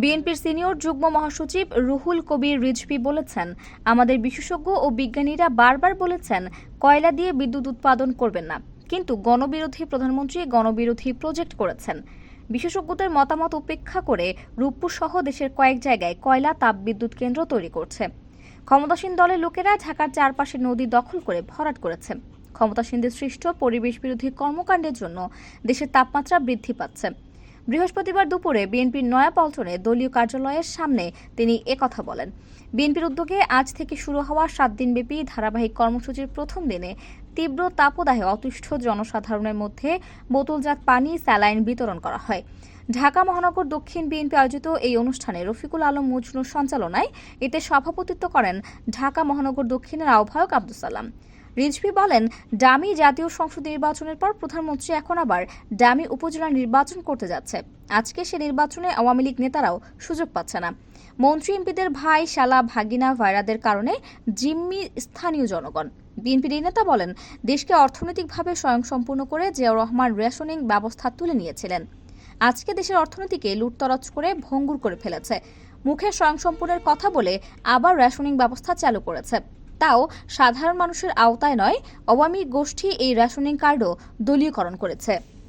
বিএনপির সিনিয়র যুগ্ম মহাসচিব রুহুল কবির রিজভি বলেছেন, আমাদের বিশেষজ্ঞ ও বিজ্ঞানীরা বারবার বলেছেন, কয়লা দিয়ে বিদ্যুৎ উৎপাদন করবেন না। কিন্তু গণবিরোধী প্রধানমন্ত্রী গণবিরোধী প্রজেক্ট করেছেন। বিশেষজ্ঞদের মতামত উপেক্ষা করে রূপপুর সহ দেশের কয়েক জায়গায় কয়লা তাপবিদ্যুৎ কেন্দ্র তৈরি করছে। ক্ষমতাসীন দলের লোকেরা ঢাকার চারপাশে নদী দখল করে ভরাট করেছে। ক্ষমতাসীনদের সৃষ্ট পরিবেশ বিরোধী কর্মকাণ্ডের জন্য দেশের তাপমাত্রা বৃদ্ধি পাচ্ছে। বৃহস্পতিবার দুপুরে বিএনপির নয়াপল্টনে দলীয় কার্যালয়ের সামনে তিনি একথা বলেন। বিএনপির উদ্যোগে আজ থেকে শুরু হওয়া সাত দিনব্যাপী ধারাবাহিক কর্মসূচির প্রথম দিনে তীব্র তাপদাহে অতিষ্ঠ জনসাধারণের মধ্যে বোতলজাত পানি, স্যালাইন বিতরণ করা হয়। ঢাকা মহানগর দক্ষিণ বিএনপি আয়োজিত এই অনুষ্ঠানে রফিকুল আলম মজনুর সঞ্চালনায় এতে সভাপতিত্ব করেন ঢাকা মহানগর দক্ষিণের আহ্বায়ক আব্দুল সালাম। রিজভি বলেন, ডামি জাতীয় সংসদ নির্বাচনের পর প্রধানমন্ত্রী এখন আবার ডামি উপজেলা নির্বাচন করতে যাচ্ছে। আজকে সে নির্বাচনে আওয়ামী লীগ নেতারাও সুযোগ পাচ্ছে না। মন্ত্রী এমপিদের ভাই শালা ভাগিনা ভাইরাদের কারণে জিম্মি স্থানীয় জনগণ। বিএনপির এই নেতা বলেন, দেশকে অর্থনৈতিকভাবে স্বয়ংসম্পূর্ণ করে জিয়াউর রহমান রেশনিং ব্যবস্থা তুলে নিয়েছিলেন। আজকে দেশের অর্থনীতিকে লুটতরাজ করে ভঙ্গুর করে ফেলেছে। মুখে স্বয়ংসম্পূর্ণের কথা বলে আবার রেশনিং ব্যবস্থা চালু করেছে। তাও সাধারণ মানুষের আওতায় নয় আওয়ামী গোষ্ঠী এই রেশনিং কার্ডও দলীয়করণ করেছে।